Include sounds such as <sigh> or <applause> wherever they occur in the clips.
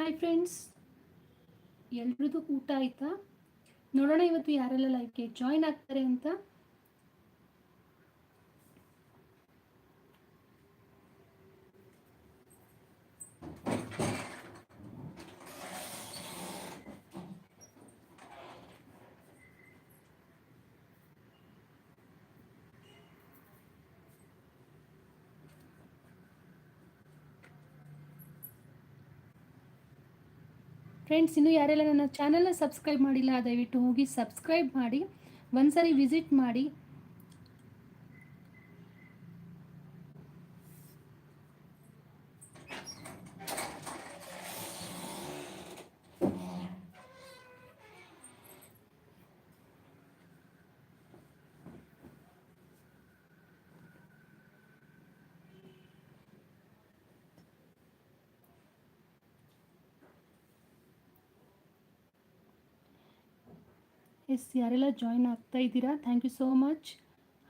Hi friends ಎಲ್ರದ್ದು ಊಟ ಆಯಿತಾ? ನೋಡೋಣ ಇವತ್ತು ಯಾರೆಲ್ಲ ಲೈಫ್ಗೆ ಜಾಯ್ನ್ ಆಗ್ತಾರೆ ಅಂತ. ಫ್ರೆಂಡ್ಸ್ ಇನ್ನೂ ಯಾರೆಲ್ಲ ನನ್ನ ಚಾನಲ್ನ ಸಬ್ಸ್ಕ್ರೈಬ್ ಮಾಡಿಲ್ಲ ದಯವಿಟ್ಟು ಹೋಗಿ ಸಬ್ಸ್ಕ್ರೈಬ್ ಮಾಡಿ. ಒಂದ್ಸರಿ ವಿಸಿಟ್ ಮಾಡಿ. ಎಸ್ ಯಾರೆಲ್ಲ ಜಾಯ್ನ್ ಆಗ್ತಾ ಇದ್ದೀರಾ ಥ್ಯಾಂಕ್ ಯು ಸೋ ಮಚ್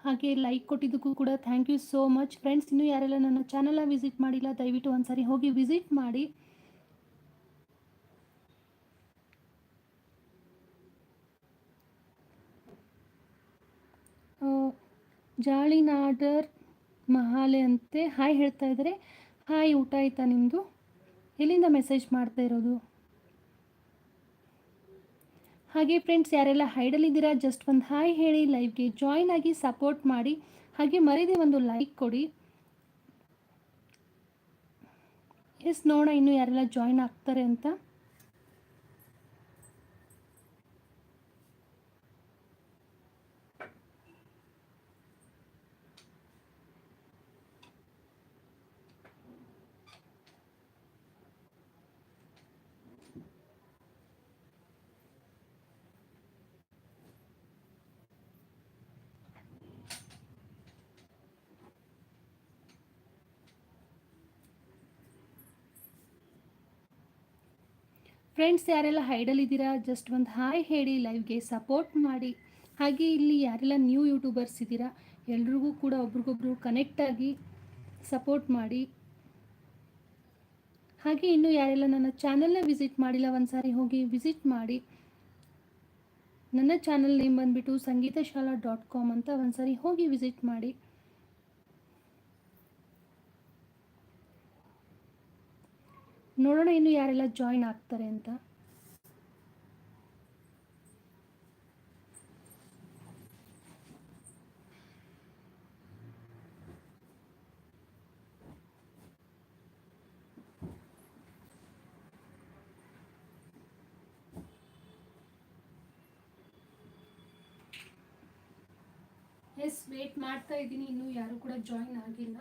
ಹಾಗೆ ಲೈಕ್ ಕೊಟ್ಟಿದ್ದಕ್ಕೂ ಕೂಡ thank you so much friends ಇನ್ನೂ ಯಾರೆಲ್ಲ ನನ್ನ ಚಾನಲ್ನ ವಿಸಿಟ್ ಮಾಡಿಲ್ಲ, ದಯವಿಟ್ಟು ಒಂದ್ಸರಿ ಹೋಗಿ ವಿಸಿಟ್ ಮಾಡಿ. ಜಾಳಿನಾಡರ್ ಮಹಾಲೆ ಅಂತೆ ಹಾಯ್ ಹೇಳ್ತಾ ಇದ್ದಾರೆ. ಹಾಯ್ ಊಟ ಆಯ್ತಾ ನಿಮ್ಮದು ಎಲ್ಲಿಂದ ಮೆಸೇಜ್ ಮಾಡ್ತಾ ಇರೋದು? ಹಾಗೆ ಫ್ರೆಂಡ್ಸ್ ಯಾರೆಲ್ಲ ಹೈಡಲ್ಲಿದ್ದೀರಾ ಜಸ್ಟ್ ಒಂದು ಹಾಯ್ ಹೇಳಿ ಲೈವ್ಗೆ ಜಾಯ್ನ್ ಆಗಿ ಸಪೋರ್ಟ್ ಮಾಡಿ, ಹಾಗೆ ಮರೀದೆ ಒಂದು ಲೈಕ್ ಕೊಡಿ. ಎಸ್ ನೋಡೋಣ, ಇನ್ನು ಯಾರೆಲ್ಲ ಜಾಯ್ನ್ ಆಗ್ತಾರೆ ಅಂತ. ಫ್ರೆಂಡ್ಸ್ ಯಾರೆಲ್ಲ ಹೈಡಲ್ಲಿದ್ದೀರಾ ಜಸ್ಟ್ ಒಂದು ಹಾಯ್ ಹೇಳಿ ಲೈವ್ಗೆ ಸಪೋರ್ಟ್ ಮಾಡಿ. ಹಾಗೆ ಇಲ್ಲಿ ಯಾರೆಲ್ಲ ನ್ಯೂ ಯೂಟ್ಯೂಬರ್ಸ್ ಇದ್ದೀರಾ? ಎಲ್ರಿಗೂ ಕೂಡ ಒಬ್ರಿಗೊಬ್ರು ಕನೆಕ್ಟ್ ಆಗಿ ಸಪೋರ್ಟ್ ಮಾಡಿ. ಹಾಗೆ ಇನ್ನು ಯಾರೆಲ್ಲ ನನ್ನ ಚಾನಲ್ನ ವಿಸಿಟ್ ಮಾಡಿಲ್ಲ ಒಂದು ಸಾರಿ ಹೋಗಿ ವಿಸಿಟ್ ಮಾಡಿ. ನನ್ನ ಚಾನಲ್ ನೇಮ್ ಬಂದುಬಿಟ್ಟು ಸಂಗೀತ ಶಾಲಾ ಡಾಟ್ ಕಾಮ್ ಅಂತ ಒಂದು ಸಾರಿ ಹೋಗಿ ವಿಸಿಟ್ ಮಾಡಿ. ನೋಡೋಣ ಇನ್ನು ಯಾರೆಲ್ಲ ಜಾಯಿನ್ ಆಗ್ತಾರೆ ಅಂತ. ಎಸ್ ವೇಟ್ ಮಾಡ್ತಾ ಇದ್ದೀನಿ. ಇನ್ನೂ ಯಾರು ಕೂಡ ಜಾಯಿನ್ ಆಗಿಲ್ಲ.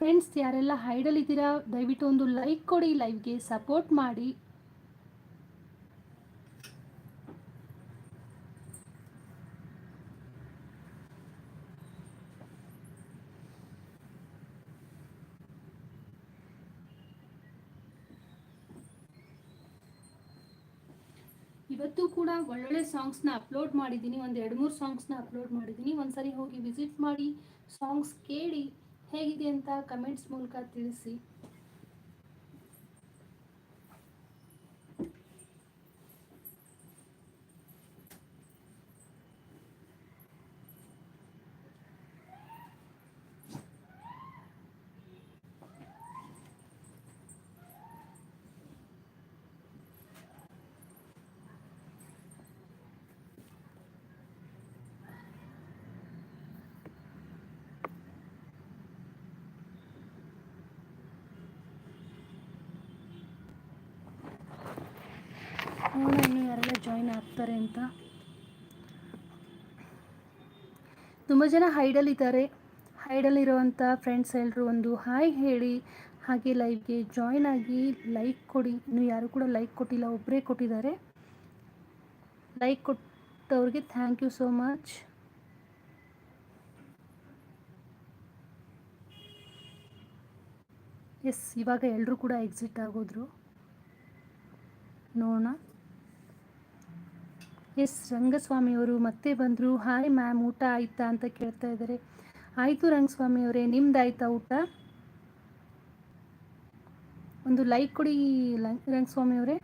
ಫ್ರೆಂಡ್ಸ್ ಯಾರೆಲ್ಲ ಹೈಡಲ್ಲಿದ್ದೀರಾ ದಯವಿಟ್ಟು ಒಂದು ಲೈಕ್ ಕೊಡಿ ಲೈವ್ಗೆ ಸಪೋರ್ಟ್ ಮಾಡಿ. ಇವತ್ತು ಕೂಡ ಒಳ್ಳೊಳ್ಳೆ ಸಾಂಗ್ಸ್ನ ಅಪ್ಲೋಡ್ ಮಾಡಿದ್ದೀನಿ. ಒಂದು ಎರಡು ಮೂರು ಸಾಂಗ್ಸ್ನ ಅಪ್ಲೋಡ್ ಮಾಡಿದ್ದೀನಿ. ಒಂದ್ಸರಿ ಹೋಗಿ ವಿಸಿಟ್ ಮಾಡಿ ಸಾಂಗ್ಸ್ ಕೇಳಿ. ಹೇಗಿದೆ ಅಂತ ಕಮೆಂಟ್ಸ್ ಮೂಲಕ ತಿಳಿಸಿ. ನೋಡೋಣ ಇನ್ನು ಯಾರೆಲ್ಲ ಜಾಯಿನ್ ಆಗ್ತಾರೆ ಅಂತ. ತುಂಬ ಜನ ಹೈಡಲ್ಲಿದ್ದಾರೆ ಹೈಡಲ್ಲಿರುವಂಥ ಫ್ರೆಂಡ್ಸ್ ಎಲ್ಲರೂ ಒಂದು ಹಾಯ್ ಹೇಳಿ, ಹಾಗೆ ಲೈವ್ಗೆ ಜಾಯ್ನ್ ಆಗಿ ಲೈಕ್ ಕೊಡಿ. ಇನ್ನು ಯಾರು ಕೂಡ ಲೈಕ್ ಕೊಟ್ಟಿಲ್ಲ ಒಬ್ಬರೇ ಕೊಟ್ಟಿದ್ದಾರೆ. Like ಕೊಟ್ಟವ್ರಿಗೆ thank you so much yes ಇವಾಗ ಎಲ್ಲರೂ ಕೂಡ ಎಕ್ಸಿಟ್ ಆಗೋದ್ರು. ನೋಡೋಣ. ಎಸ್ ರಂಗಸ್ವಾಮಿಯವರು ಮತ್ತೆ ಬಂದರು. ಹಾಯ್ ಮ್ಯಾಮ್, ಊಟ ಆಯಿತಾ? ಅಂತ ಕೇಳ್ತಾ ಇದ್ದಾರೆ. ಆಯಿತು ರಂಗಸ್ವಾಮಿಯವರೇ ನಿಮ್ದು ಆಯಿತಾ ಊಟ? ಒಂದು ಲೈಕ್ ಕೊಡಿ ರಂಗಸ್ವಾಮಿಯವರೇ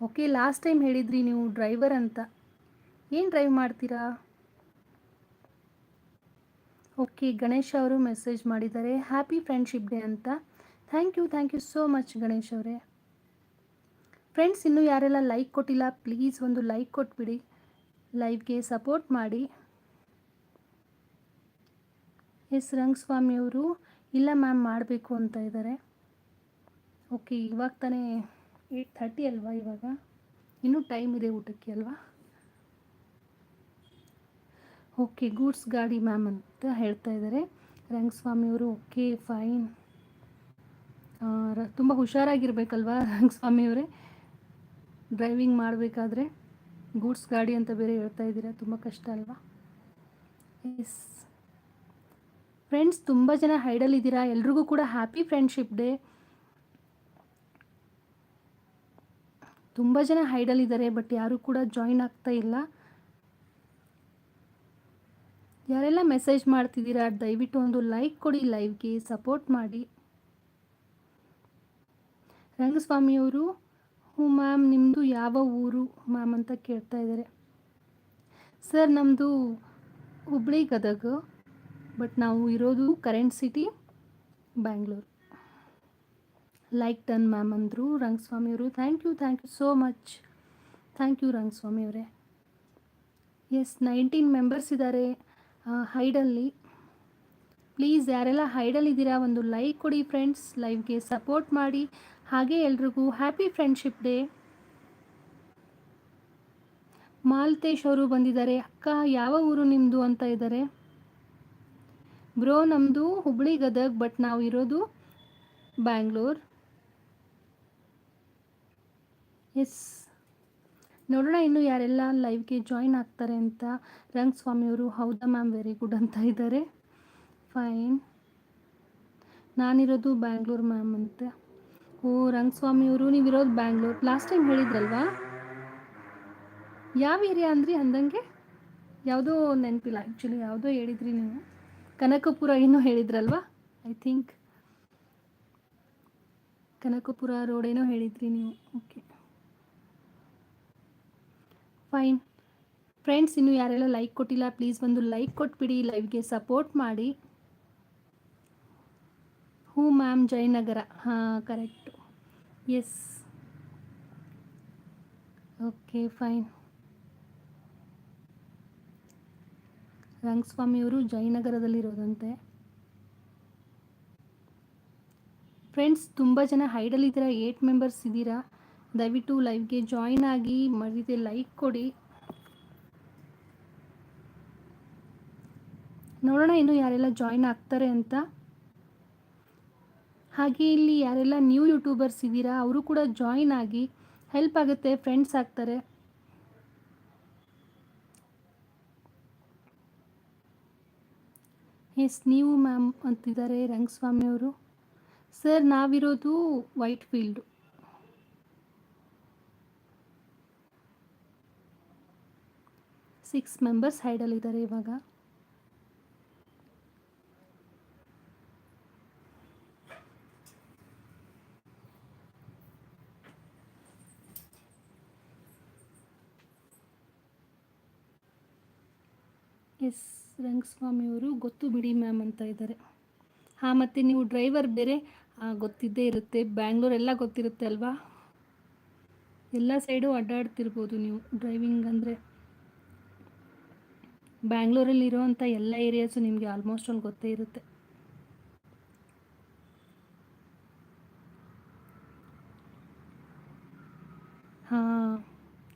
ಓಕೆ, ಲಾಸ್ಟ್ ಟೈಮ್ ಹೇಳಿದ್ರಿ ನೀವು ಡ್ರೈವರ್ ಅಂತ. ಏನು ಡ್ರೈವ್ ಮಾಡ್ತೀರಾ? ಓಕೆ, ಗಣೇಶ್ ಅವರು ಮೆಸೇಜ್ ಮಾಡಿದ್ದಾರೆ. ಹ್ಯಾಪಿ ಫ್ರೆಂಡ್ಶಿಪ್ ಡೇ ಅಂತ. Thank you thank you so much Ganesh ಅವರೇ. ಫ್ರೆಂಡ್ಸ್ ಇನ್ನೂ ಯಾರೆಲ್ಲ ಲೈಕ್ ಕೊಟ್ಟಿಲ್ಲ ಪ್ಲೀಸ್ ಒಂದು ಲೈಕ್ ಕೊಟ್ಬಿಡಿ. ಲೈವ್ಗೆ ಸಪೋರ್ಟ್ ಮಾಡಿ. ಎಸ್ ರಂಗಸ್ವಾಮಿಯವರು ಇಲ್ಲ ಮ್ಯಾಮ್ ಮಾಡಬೇಕು ಅಂತ ಇದ್ದಾರೆ. ಓಕೆ, ಇವಾಗ ತಾನೇ ಏಯ್ಟ್ ಥರ್ಟಿ ಅಲ್ವಾ ಇವಾಗ? ಇನ್ನೂ ಟೈಮ್ ಇದೆ ಊಟಕ್ಕೆ ಅಲ್ವಾ? ಓಕೆ ಗೂಡ್ಸ್ ಗಾಡಿ ಮ್ಯಾಮ್ ಅಂತ ಹೇಳ್ತಾ ಇದ್ದಾರೆ ರಂಗಸ್ವಾಮಿಯವರು ಓಕೆ ಫೈನ್ ತುಂಬ ಹುಷಾರಾಗಿರ್ಬೇಕಲ್ವಾ ರಂಗಸ್ವಾಮಿಯವರೇ ಡ್ರೈವಿಂಗ್ ಮಾಡಬೇಕಾದ್ರೆ ಗೂಡ್ಸ್ ಗಾಡಿ ಅಂತ ಬೇರೆ ಹೇಳ್ತಾ ಇದ್ದೀರಾ, ತುಂಬ ಕಷ್ಟ ಅಲ್ವಾ? ಎಸ್ ಫ್ರೆಂಡ್ಸ್ ತುಂಬ ಜನ ಹೈಡಲ್ಲಿದ್ದೀರಾ ಎಲ್ರಿಗೂ ಕೂಡ ಹ್ಯಾಪಿ ಫ್ರೆಂಡ್ಶಿಪ್ ಡೇ ತುಂಬ ಜನ ಹೈಡಲ್ಲಿದ್ದಾರೆ ಬಟ್ ಯಾರೂ ಕೂಡ ಜಾಯಿನ್ ಆಗ್ತಾ ಇಲ್ಲ. ಯಾರೆಲ್ಲ ಮೆಸೇಜ್ ಮಾಡ್ತಿದ್ದೀರಾ, ದಯವಿಟ್ಟು ಒಂದು ಲೈಕ್ ಕೊಡಿ ಲೈವ್ಗೆ ಸಪೋರ್ಟ್ ಮಾಡಿ. ರಂಗಸ್ವಾಮಿಯವರು ಹ್ಞೂ ಮ್ಯಾಮ್ ನಿಮ್ಮದು ಯಾವ ಊರು? ಮ್ಯಾಮ್ ಅಂತ ಕೇಳ್ತಾ ಇದ್ದಾರೆ. ಸರ್ ನಮ್ಮದು ಹುಬ್ಳಿ ಗದಗ ಬಟ್ ನಾವು ಇರೋದು current city Bangalore like done ma'am ಅಂದರು ರಂಗಸ್ವಾಮಿಯವರು thank you thank you so much thank you ರಂಗಸ್ವಾಮಿಯವರೇ yes nineteen members ಇದ್ದಾರೆ. ಹೈಡಲ್ಲಿ. ಪ್ಲೀಸ್ ಯಾರೆಲ್ಲ ಹೈಡಲ್ಲಿದ್ದೀರಾ ಒಂದು ಲೈಕ್ ಕೊಡಿ ಫ್ರೆಂಡ್ಸ್, ಲೈವ್ಗೆ ಸಪೋರ್ಟ್ ಮಾಡಿ. ಹಾಗೆ ಎಲ್ರಿಗೂ ಹ್ಯಾಪಿ ಫ್ರೆಂಡ್ಶಿಪ್ ಡೇ. ಮಾಲ್ತೇಶ್ ಅವರು ಬಂದಿದ್ದಾರೆ, ಅಕ್ಕ ಯಾವ ಊರು ನಿಮ್ಮದು ಅಂತ ಇದ್ದಾರೆ. ಬ್ರೋ ನಮ್ಮದು ಹುಬ್ಳಿ ಗದಗ್, ಬಟ್ ನಾವು ಇರೋದು ಬ್ಯಾಂಗ್ಳೂರ್. ಎಸ್. ನೋಡೋಣ ಇನ್ನು ಯಾರೆಲ್ಲ ಲೈವ್ಗೆ ಜಾಯಿನ್ ಆಗ್ತಾರೆ ಅಂತ. ರಂಗಸ್ವಾಮಿಯವರು, ಹೌದಾ ಮ್ಯಾಮ್ ವೆರಿ ಗುಡ್ ಅಂತ ಇದ್ದಾರೆ. ಫೈನ್ ನಾನಿರೋದು ಬ್ಯಾಂಗ್ಳೂರ್ ಮ್ಯಾಮ್ ಅಂತ. ಓ, ರಂಗಸ್ವಾಮಿಯವರು ಇರೋದು ಬ್ಯಾಂಗ್ಳೂರ್ ಲಾಸ್ಟ್ ಟೈಮ್ ಹೇಳಿದ್ರಲ್ವಾ? ಯಾವ ಏರಿಯಾ ಅಂದ್ರಿ ಅಂದಂಗೆ? ಯಾವುದೋ ನೆನಪಿಲ್ಲ. ಆ್ಯಕ್ಚುಲಿ ಯಾವುದೋ ಹೇಳಿದ್ರಿ ನೀವು. ಕನಕಪುರ ಏನೋ ಹೇಳಿದ್ರಲ್ವಾ? ಐ ಥಿಂಕ್ ಕನಕಪುರ ರೋಡ್ ಏನೋ ಹೇಳಿದ್ರಿ ನೀವು. ಓಕೆ ಫೈನ್ ಫ್ರೆಂಡ್ಸ್ ಇನ್ನು ಯಾರೆಲ್ಲ ಲೈಕ್ ಕೊಟ್ಟಿಲ್ಲ ಪ್ಲೀಸ್ ಒಂದು ಲೈಕ್ ಕೊಟ್ಬಿಡಿ ಲೈವ್ಗೆ ಸಪೋರ್ಟ್ ಮಾಡಿ. ಹ್ಞೂ ಮ್ಯಾಮ್ ಜಯನಗರ. ಹಾಂ ಕರೆಕ್ಟು ಎಸ್ ಓಕೆ ಫೈನ್ ರಂಗಸ್ವಾಮಿಯವರು ಜಯನಗರದಲ್ಲಿರೋದಂತೆ. ಫ್ರೆಂಡ್ಸ್ ತುಂಬ ಜನ ಹೈಡಲ್ಲಿದ್ದೀರಾ ಏಟ್ ಮೆಂಬರ್ಸ್ ಇದ್ದೀರಾ? ದಯವಿಟ್ಟು ಲೈವ್ಗೆ ಜಾಯಿನ್ ಆಗಿ ಮರಿದೆ ಲೈಕ್ ಕೊಡಿ. ನೋಡೋಣ ಇನ್ನು ಯಾರೆಲ್ಲ ಜಾಯಿನ್ ಆಗ್ತಾರೆ ಅಂತ. ಹಾಗೆ ಇಲ್ಲಿ ಯಾರೆಲ್ಲ ನ್ಯೂ ಯೂಟ್ಯೂಬರ್ಸ್ ಇದ್ದೀರಾ, ಅವರು ಕೂಡ ಜಾಯಿನ್ ಆಗಿ ಹೆಲ್ಪ್ ಆಗುತ್ತೆ, ಫ್ರೆಂಡ್ಸ್ ಆಗ್ತಾರೆ. ಎಸ್, ನೀವು ಮ್ಯಾಮ್ ಅಂತಿದ್ದಾರೆ ರಂಗಸ್ವಾಮಿ ಅವರು. ಸರ್, ನಾವಿರೋದು ವೈಟ್ ಫೀಲ್ಡು ಸಿಕ್ಸ್ ಮೆಂಬರ್ಸ್ ಹೈಡಲ್ಲಿದ್ದಾರೆ ಇವಾಗ. ಎಸ್ ರಂಗಸ್ವಾಮಿಯವರು ಗೊತ್ತು ಬಿಡಿ ಮ್ಯಾಮ್ ಅಂತ ಇದ್ದಾರೆ ಹಾಂ, ಮತ್ತು ನೀವು ಡ್ರೈವರ್ ಬೇರೆ ಗೊತ್ತಿದ್ದೇ ಇರುತ್ತೆ. ಬ್ಯಾಂಗ್ಳೂರೆಲ್ಲ ಗೊತ್ತಿರುತ್ತೆ ಅಲ್ವಾ? ಎಲ್ಲ ಸೈಡು ಅಡ್ಡಾಡ್ತಿರ್ಬೋದು ನೀವು. ಡ್ರೈವಿಂಗ್ ಅಂದರೆ ಬ್ಯಾಂಗ್ಳೂರಲ್ಲಿರುವಂಥ ಎಲ್ಲ ಏರಿಯಾಸು ನಿಮಗೆ ಆಲ್ಮೋಸ್ಟ್ ಅಲ್ಲಿ ಗೊತ್ತೇ ಇರುತ್ತೆ. ಹಾಂ,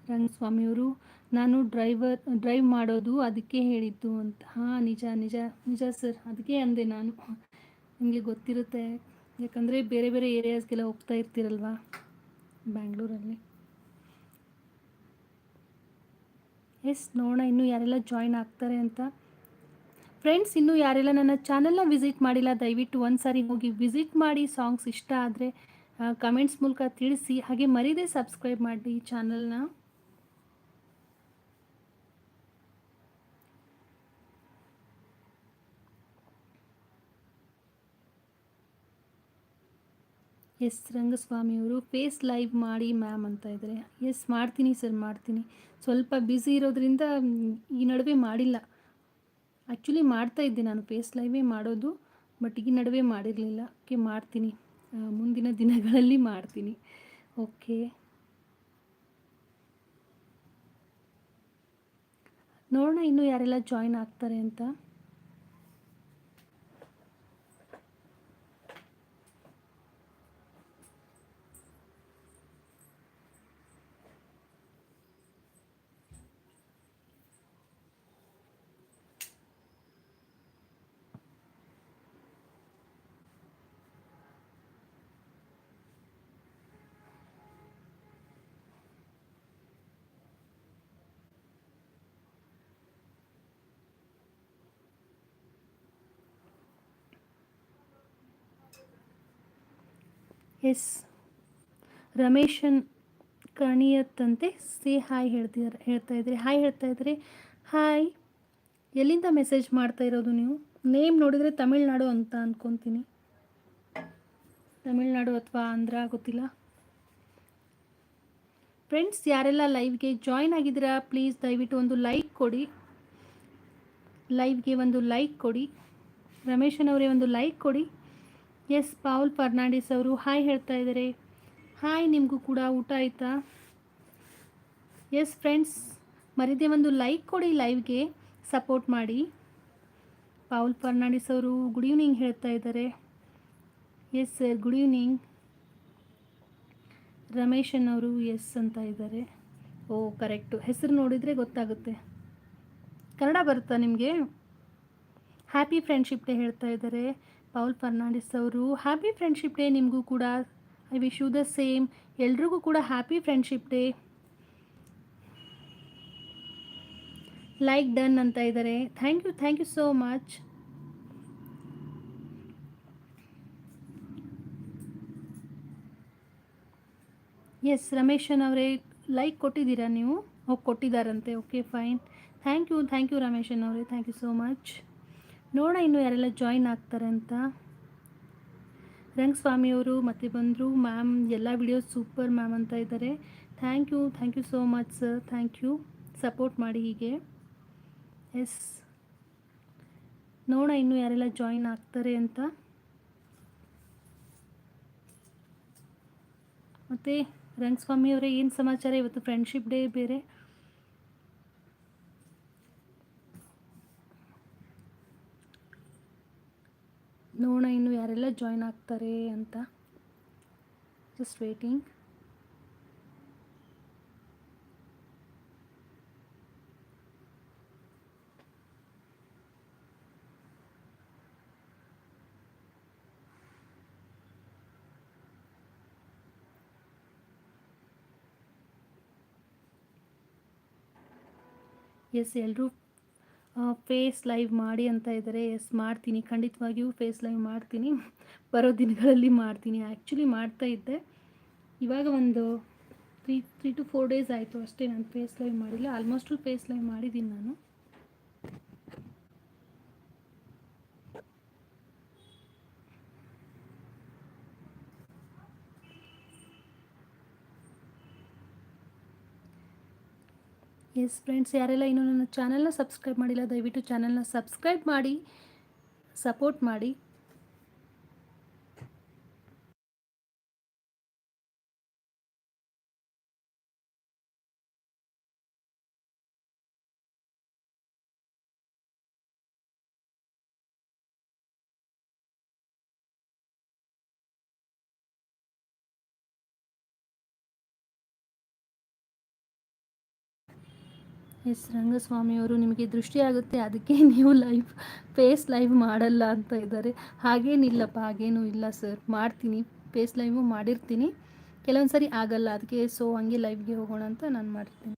ರಂಗಸ್ವಾಮಿಯವರು, ನಾನು ಡ್ರೈವರ್ ಡ್ರೈವ್ ಮಾಡೋದು ಅದಕ್ಕೆ ಹೇಳಿದ್ದು ಅಂತ. ಹಾಂ, ನಿಜ ನಿಜ ನಿಜ ಸರ್ ಅದಕ್ಕೆ ಅಂದೆ ನಾನು. ನಿಮಗೆ ಗೊತ್ತಿರುತ್ತೆ. ಯಾಕಂದರೆ ಬೇರೆ ಬೇರೆ ಏರಿಯಾಸ್ಗೆಲ್ಲ ಹೋಗ್ತಾ ಇರ್ತೀರಲ್ವಾ? ಬ್ಯಾಂಗ್ಳೂರಲ್ಲಿ. ಎಸ್, ನೋಡೋಣ, ಇನ್ನೂ ಯಾರೆಲ್ಲ ಜಾಯ್ನ್ ಆಗ್ತಾರೆ ಅಂತ. ಫ್ರೆಂಡ್ಸ್ ಇನ್ನೂ ಯಾರೆಲ್ಲ ನನ್ನ ಚಾನಲ್ನ ವಿಸಿಟ್ ಮಾಡಿಲ್ಲ, ದಯವಿಟ್ಟು ಒಂದು ಸಾರಿ ಹೋಗಿ ವಿಸಿಟ್ ಮಾಡಿ ಸಾಂಗ್ಸ್ ಇಷ್ಟ ಆದರೆ ಕಮೆಂಟ್ಸ್ ಮೂಲಕ ತಿಳಿಸಿ, ಹಾಗೆ ಮರೀದೆ ಸಬ್ಸ್ಕ್ರೈಬ್ ಮಾಡಿ ಚಾನಲ್ನ ಎಸ್ ರಂಗಸ್ವಾಮಿಯವರು ಫೇಸ್ ಲೈವ್ ಮಾಡಿ ಮ್ಯಾಮ್ ಅಂತ ಇದ್ದಾರೆ. ಎಸ್, ಮಾಡ್ತೀನಿ ಸರ್, ಮಾಡ್ತೀನಿ. ಸ್ವಲ್ಪ ಬ್ಯುಸಿ ಇರೋದ್ರಿಂದ ಈ ನಡುವೆ ಮಾಡಿಲ್ಲ. ಆ್ಯಕ್ಚುಲಿ ಮಾಡ್ತಾ ಇದ್ದೆ ನಾನು ಫೇಸ್ ಲೈವೇ ಮಾಡೋದು, ಬಟ್ ಈ ನಡುವೆ ಮಾಡಿರಲಿಲ್ಲ. ಓಕೆ, ಮಾಡ್ತೀನಿ. ಮುಂದಿನ ದಿನಗಳಲ್ಲಿ ಮಾಡ್ತೀನಿ. ಓಕೆ. ನೋಡೋಣ ಇನ್ನೂ ಯಾರೆಲ್ಲ ಜಾಯ್ನ್ ಆಗ್ತಾರೆ ಅಂತ. ಎಸ್. ರಮೇಶನ್ ಕಣಿಯತ್ತಂತೆ ಸಿ ಹಾಯ್ ಹೇಳ್ತಿದ್ದಾರೆ ಹೇಳ್ತಾ ಇದ್ರಿ. ಹಾಯ್ ಹೇಳ್ತಾ ಇದ್ರಿ ಹಾಯ್ ಎಲ್ಲಿಂದ ಮೆಸೇಜ್ ಮಾಡ್ತಾ ಇರೋದು ನೀವು? ನೇಮ್ ನೋಡಿದರೆ ತಮಿಳ್ನಾಡು ಅಂತ ಅಂದ್ಕೊತೀನಿ ತಮಿಳ್ನಾಡು ಅಥವಾ ಆಂಧ್ರ ಗೊತ್ತಿಲ್ಲ. ಫ್ರೆಂಡ್ಸ್ ಯಾರೆಲ್ಲ ಲೈವ್ಗೆ ಜಾಯ್ನ್ ಆಗಿದ್ದೀರಾ ಪ್ಲೀಸ್ ದಯವಿಟ್ಟು ಒಂದು ಲೈಕ್ ಕೊಡಿ. ಲೈವ್ಗೆ ಒಂದು ಲೈಕ್ ಕೊಡಿ. ರಮೇಶನ್ ಅವರೇ ಒಂದು ಲೈಕ್ ಕೊಡಿ. ಎಸ್, ಪಾವುಲ್ ಫರ್ನಾಂಡಿಸ್ ಅವರು ಹಾಯ್ ಹೇಳ್ತಾ ಇದ್ದಾರೆ. ಹಾಯ್, ನಿಮಗೂ ಕೂಡ ಊಟ ಆಯಿತಾ? ಎಸ್, ಫ್ರೆಂಡ್ಸ್, ಮರಿದೆ ಒಂದು ಲೈಕ್ ಕೊಡಿ ಲೈವ್ಗೆ, ಸಪೋರ್ಟ್ ಮಾಡಿ. ಪಾವುಲ್ ಫರ್ನಾಂಡಿಸ್ ಅವರು ಗುಡ್ ಈವ್ನಿಂಗ್ ಹೇಳ್ತಾ ಇದ್ದಾರೆ. Yes, sir, good evening. Rameshan ಅವರು ಎಸ್ ಅಂತ ಇದ್ದಾರೆ. ಓ, ಕರೆಕ್ಟು. ಹೆಸರು ನೋಡಿದರೆ ಗೊತ್ತಾಗುತ್ತೆ. ಕನ್ನಡ ಬರುತ್ತಾ ನಿಮಗೆ? ಹ್ಯಾಪಿ ಫ್ರೆಂಡ್ಶಿಪ್ ಡೇ ಹೇಳ್ತಾ ಇದ್ದಾರೆ. ಪೌಲ್ ಫರ್ನಾಂಡಿಸ್ ಅವರು ಹ್ಯಾಪಿ ಫ್ರೆಂಡ್ಶಿಪ್ ಡೇ ನಿಮಗೂ ಕೂಡ. I wish you the same ಎಲ್ರಿಗೂ ಕೂಡ happy friendship day like done ಅಂತ ಇದ್ದಾರೆ thank you thank you so much yes Rameshan ಅವರೇ ಲೈಕ್ ಕೊಟ್ಟಿದ್ದೀರಾ ನೀವು? ಹೋಗಿ ಕೊಟ್ಟಿದ್ದಾರಂತೆ. Okay fine thank you thank you Rameshan ಅವರೇ. ಥ್ಯಾಂಕ್ ಯು ಸೋ ಮಚ್ ನೋಡೋಣ ಇನ್ನು ಯಾರೆಲ್ಲ ಜಾಯಿನ್ ಆಗ್ತಾರೆ ಅಂತ. ರಂಗಸ್ವಾಮಿಯವರು ಮತ್ತೆ ಬಂದರು. ಮ್ಯಾಮ್ ಎಲ್ಲ ವಿಡಿಯೋಸ್ ಸೂಪರ್ ಮ್ಯಾಮ್ ಅಂತ ಇದ್ದಾರೆ. Thank you thank you so much sir thank you support ಮಾಡಿ ಹೀಗೆ. ಎಸ್ ನೋಡೋಣ ಇನ್ನು ಯಾರೆಲ್ಲ ಜಾಯಿನ್ ಆಗ್ತಾರೆ ಅಂತ. ಮತ್ತು ರಂಗಸ್ವಾಮಿಯವರೇ ಏನು ಸಮಾಚಾರ? ಇವತ್ತು ಫ್ರೆಂಡ್ಶಿಪ್ ಡೇ ಬೇರೆ. ನೋಡೋಣ ಇನ್ನು ಯಾರೆಲ್ಲ ಜಾಯ್ನ್ ಆಗ್ತಾರೆ ಅಂತ. ಜಸ್ಟ್ ವೇಟಿಂಗ್ ಎಸ್ ಎಲ್ಲರೂ ಫೇಸ್ ಲೈವ್ ಮಾಡಿ ಅಂತ ಇದ್ದಾರೆ ಎಸ್ ಮಾಡ್ತೀನಿ. ಖಂಡಿತವಾಗಿಯೂ ಫೇಸ್ ಲೈವ್ ಮಾಡ್ತೀನಿ. ಬರೋ ದಿನಗಳಲ್ಲಿ ಮಾಡ್ತೀನಿ. ಆ್ಯಕ್ಚುಲಿ ಮಾಡ್ತಾ ಇದ್ದೆ. ಇವಾಗ ಒಂದು three three two four days ಆಯಿತು ಅಷ್ಟೇ ನಾನು ಫೇಸ್ ಲೈವ್ ಮಾಡಿಲ್ಲ. ಆಲ್ಮೋಸ್ಟು ಫೇಸ್ ಲೈವ್ ಮಾಡಿದ್ದೀನಿ ನಾನು. ಎಸ್ ಫ್ರೆಂಡ್ಸ್ ಯಾರೆಲ್ಲ ಇನ್ನೂ ನನ್ನ ಚಾನಲ್ನ ಸಬ್ಸ್ಕ್ರೈಬ್ ಮಾಡಿಲ್ಲ ದಯವಿಟ್ಟು ಚಾನಲ್ನ ಸಬ್ಸ್ಕ್ರೈಬ್ ಮಾಡಿ ಸಪೋರ್ಟ್ ಮಾಡಿ. ಎಸ್ ರಂಗಸ್ವಾಮಿಯವರು ನಿಮಗೆ ದೃಷ್ಟಿ ಆಗುತ್ತೆ ಅದಕ್ಕೆ ನೀವು ಲೈವ್ ಫೇಸ್ ಲೈವ್ ಮಾಡಲ್ಲ ಅಂತ ಇದ್ದಾರೆ. ಹಾಗೇನಿಲ್ಲಪ್ಪ, ಹಾಗೇನೂ ಇಲ್ಲ ಸರ್. ಮಾಡ್ತೀನಿ ಫೇಸ್ ಲೈವು ಮಾಡಿರ್ತೀನಿ. ಕೆಲವೊಂದು ಸರಿ ಆಗಲ್ಲ, ಅದಕ್ಕೆ ಸೊ, ಹಂಗೆ ಲೈವ್ಗೆ ಹೋಗೋಣ ಅಂತ ನಾನು ಮಾಡ್ತೀನಿ.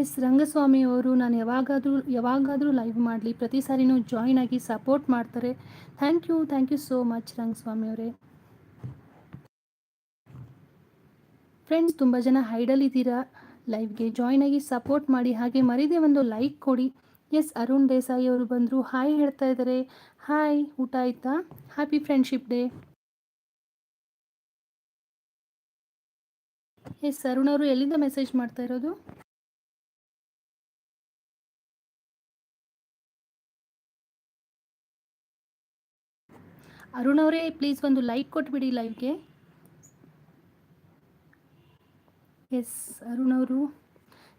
ಎಸ್ ರಂಗಸ್ವಾಮಿ ಅವರು ನಾನು ಯಾವಾಗಾದರೂ ಯಾವಾಗಾದರೂ ಲೈವ್ ಮಾಡಲಿ, ಪ್ರತಿ ಸಾರಿನೂ ಜಾಯಿನ್ ಆಗಿ ಸಪೋರ್ಟ್ ಮಾಡ್ತಾರೆ. Thank you thank you so much Rangaswamy ಅವರೇ. ಫ್ರೆಂಡ್ಸ್ ತುಂಬ ಜನ ಹೈಡಲ್ಲಿದ್ದೀರಾ ಲೈವ್ಗೆ ಜಾಯ್ನ್ ಆಗಿ ಸಪೋರ್ಟ್ ಮಾಡಿ, ಹಾಗೆ ಮರಿದೇ ಒಂದು ಲೈಕ್ ಕೊಡಿ. ಎಸ್ ಅರುಣ್ ದೇಸಾಯಿ ಅವರು ಬಂದರು. ಹಾಯ್ ಹೇಳ್ತಾ ಇದ್ದಾರೆ. ಹಾಯ್ ಊಟ ಆಯ್ತಾ? Happy friendship day yes Arun ಅವರು ಎಲ್ಲಿಂದ ಮೆಸೇಜ್ ಮಾಡ್ತಾ ಇರೋದು? ಅರುಣ್ ಅವರೇ ಪ್ಲೀಸ್ ಒಂದು ಲೈಕ್ ಕೊಟ್ಬಿಡಿ ಲೈವ್ಗೆ ಎಸ್ ಅರುಣ್ ಅವರು.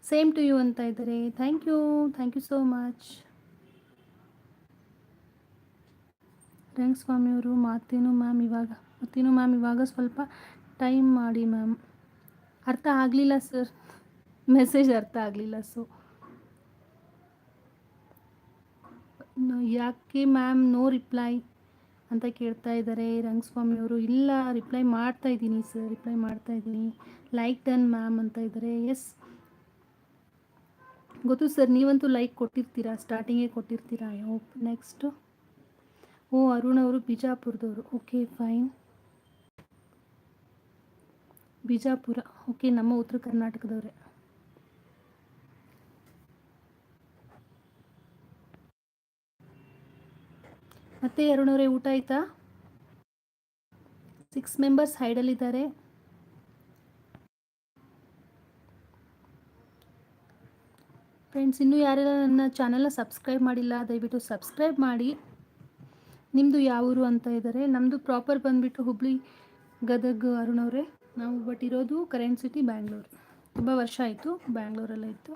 ಸೇಮ್ ಟು ಯು ಅಂತ ಇದ್ದಾರೆ. Thank you thank you so much Rangaswamy ಅವರು, ಮಾತೇನು ಮ್ಯಾಮ್ ಇವಾಗ? ಮತ್ತೇನು ಮ್ಯಾಮ್ ಇವಾಗ ಸ್ವಲ್ಪ ಟೈಮ್ ಮಾಡಿ ಮ್ಯಾಮ್ ಅರ್ಥ ಆಗಲಿಲ್ಲ ಸರ್ ಮೆಸೇಜ್ ಅರ್ಥ ಆಗಲಿಲ್ಲ ಸೊ ಯಾಕೆ ಮ್ಯಾಮ್ ನೋ ರಿಪ್ಲೈ ಅಂತ ಕೇಳ್ತಾ ಇದ್ದಾರೆ. ರಂಗಸ್ವಾಮಿ ಅವರು, ಇಲ್ಲ ರಿಪ್ಲೈ ಮಾಡ್ತಾ ಇದ್ದೀನಿ ಸರ್ ರಿಪ್ಲೈ ಮಾಡ್ತಾ ಇದ್ದೀನಿ. ಲೈಕ್ ಡನ್ ಮ್ಯಾಮ್ ಅಂತ ಇದ್ದಾರೆ. ಎಸ್ ಗೊತ್ತು ಸರ್ ನೀವಂತೂ ಲೈಕ್ ಕೊಟ್ಟಿರ್ತೀರಾ? ಸ್ಟಾರ್ಟಿಂಗೇ ಕೊಟ್ಟಿರ್ತೀರಾ? ಹೋಪ್ ನೆಕ್ಸ್ಟು ಓ, ಅರುಣ್ ಅವರು ಬಿಜಾಪುರದವರು. ಓಕೆ ಫೈನ್ ಬಿಜಾಪುರ ಓಕೆ ನಮ್ಮ ಉತ್ತರ ಕರ್ನಾಟಕದವರೇ. ಮತ್ತೆ ಅರುಣವರೇ ಊಟ ಆಯ್ತಾ? ಸಿಕ್ಸ್ ಮೆಂಬರ್ಸ್ ಹೈಡಲ್ಲಿದ್ದಾರೆ ಫ್ರೆಂಡ್ಸ್ ಇನ್ನೂ ಯಾರೆಲ್ಲ ನನ್ನ ಚಾನಲ್ನ ಸಬ್ಸ್ಕ್ರೈಬ್ ಮಾಡಿಲ್ಲ, ದಯವಿಟ್ಟು ಸಬ್ಸ್ಕ್ರೈಬ್ ಮಾಡಿ. ನಿಮ್ಮದು ಯಾವ ಊರು ಅಂತ ಇದ್ದಾರೆ. ನಮ್ಮದು ಪ್ರಾಪರ್ ಬಂದುಬಿಟ್ಟು ಹುಬ್ಳಿ, ಗದಗ್ ಅರುಣವ್ರೆ ನಾವು ಬಟ್ ಇರೋದು ಕರೆಂಟ್ ಸಿಟಿ ಬ್ಯಾಂಗ್ಳೂರು ತುಂಬ ವರ್ಷ ಆಯಿತು ಬ್ಯಾಂಗ್ಳೂರಲ್ಲೇ ಇತ್ತು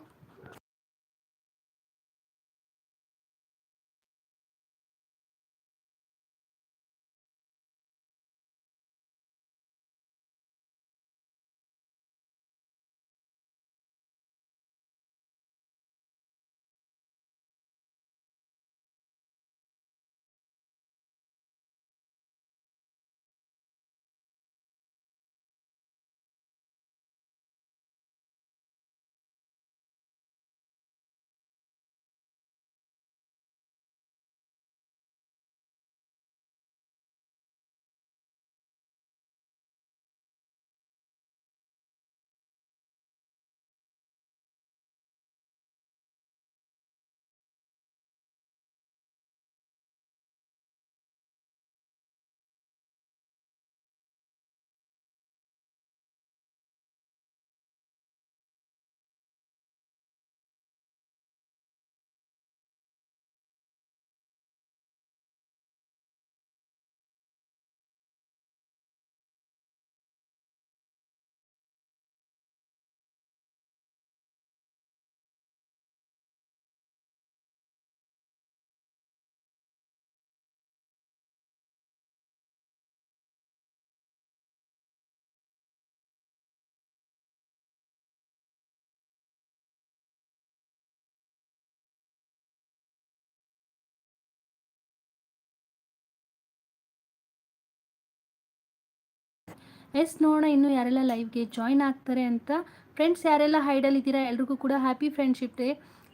ಎಸ್ ನೋಡೋಣ, ಇನ್ನು ಯಾರೆಲ್ಲ ಲೈವ್ಗೆ ಜಾಯ್ನ್ ಆಗ್ತಾರೆ ಅಂತ. ಫ್ರೆಂಡ್ಸ್ ಯಾರೆಲ್ಲ ಹೈಡಲ್ಲಿದ್ದೀರಾ ಎಲ್ರಿಗೂ ಕೂಡ ಹ್ಯಾಪಿ ಫ್ರೆಂಡ್ಶಿಪ್ ಡೇ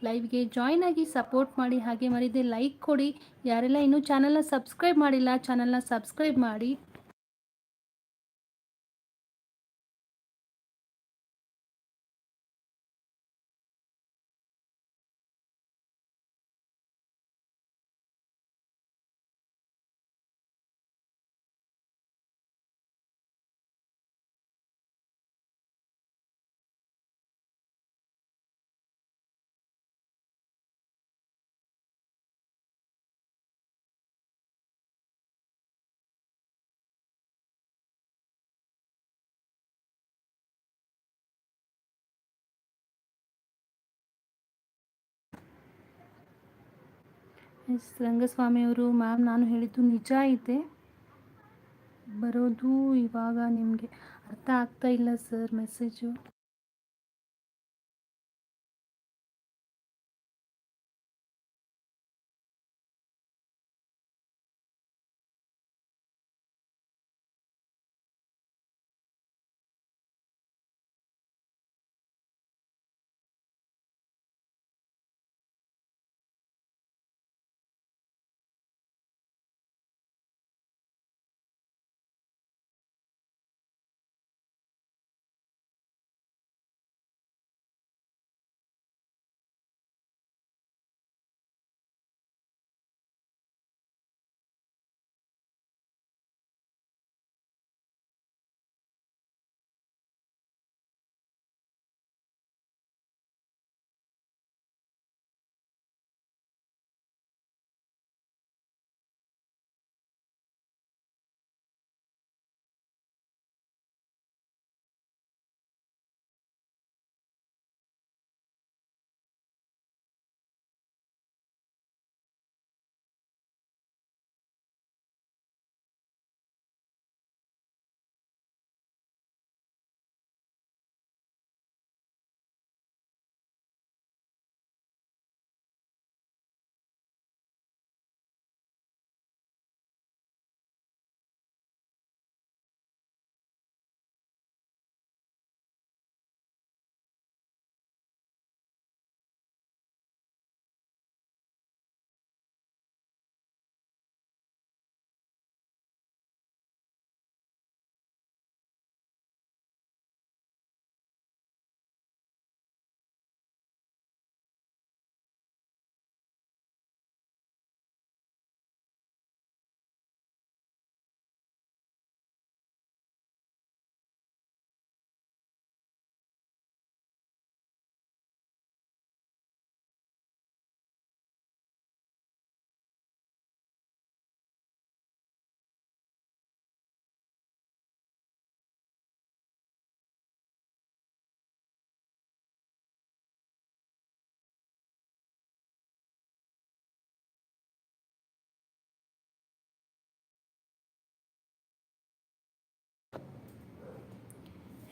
ಲೈವ್ಗೆ ಜಾಯ್ನ್ ಆಗಿ ಸಪೋರ್ಟ್ ಮಾಡಿ, ಹಾಗೆ ಮರಿದೆ ಲೈಕ್ ಕೊಡಿ. ಯಾರೆಲ್ಲ ಇನ್ನೂ ಚಾನಲ್ನ ಸಬ್ಸ್ಕ್ರೈಬ್ ಮಾಡಿಲ್ಲ ಚಾನಲ್ನ ಸಬ್ಸ್ಕ್ರೈಬ್ ಮಾಡಿ. ಎಸ್ ರಂಗಸ್ವಾಮಿಯವರು ಮ್ಯಾಮ್, ನಾನು ಹೇಳಿದ್ದು ನಿಜ ಐತೆ ಬರೋದು ಇವಾಗ ನಿಮಗೆ ಅರ್ಥ ಆಗ್ತಾ ಇಲ್ಲ ಸರ್, ಮೆಸೇಜು.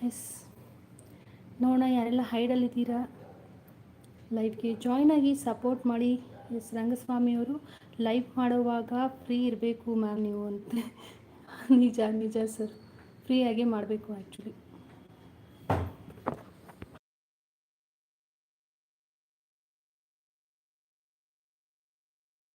ಎಸ್. ನೋಡೋಣ, ಯಾರೆಲ್ಲ ಹೈಡಲ್ಲಿದ್ದೀರಾ ಲೈವ್ಗೆ ಜಾಯ್ನ್ ಆಗಿ ಸಪೋರ್ಟ್ ಮಾಡಿ. ಎಸ್ ರಂಗಸ್ವಾಮಿಯವರು ಲೈವ್ ಮಾಡುವಾಗ ಫ್ರೀ ಇರಬೇಕು ಮ್ಯಾಮ್ ನೀವು ಅಂತ. <laughs> ನಿಜ ನಿಜ ಸರ್ ಫ್ರೀಯಾಗೆ ಮಾಡಬೇಕು ಆ್ಯಕ್ಚುಲಿ